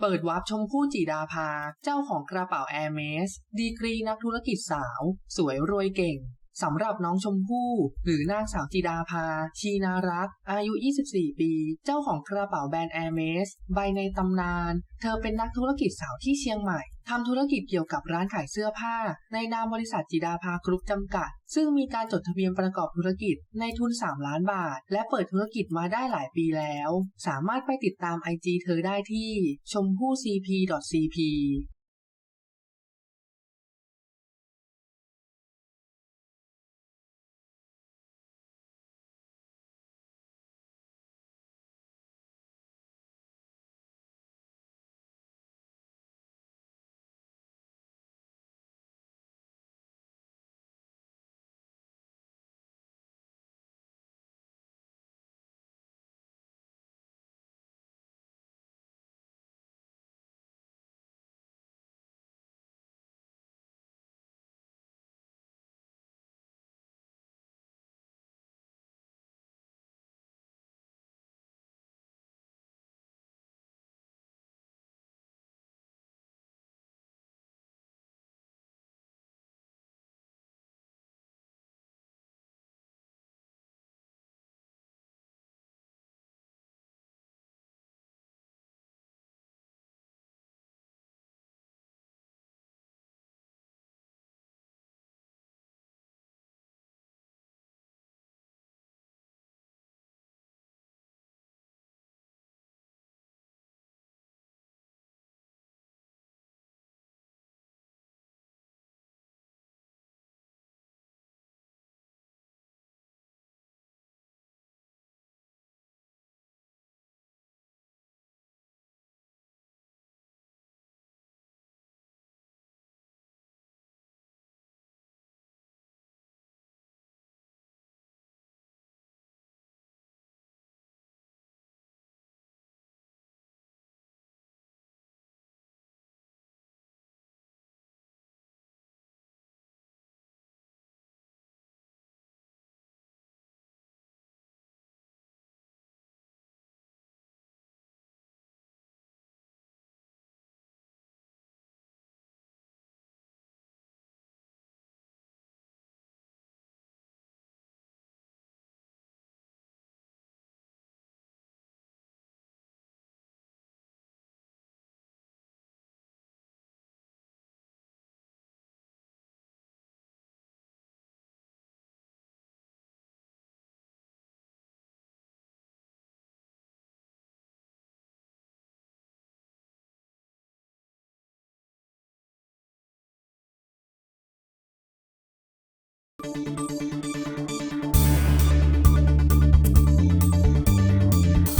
เปิดวาร์ปชมพู่จีดาภา เจ้าของกระเป๋าแอร์เมส ดีกรีนักธุรกิจสาว สวยรวยเก่ง สำหรับน้องชมพู่ หรือนางสาวจีดาภา ชีนารัก อายุ 24 ปี เจ้าของกระเป๋าแบรนด์แอร์เมสใบในตำนาน เธอเป็นนักธุรกิจสาวที่เชียงใหม่ทำธุรกิจเกี่ยวกับร้านขายเสื้อผ้า ในนามบริษัทจีดาภากรุ๊ปจำกัด ซึ่งมีการจดทะเบียนประกอบธุรกิจในทุน 3 ล้านบาท และเปิดธุรกิจมาได้หลายปีแล้ว สามารถไปติดตาม IG เธอได้ที่ชมพู่ cp.cp「you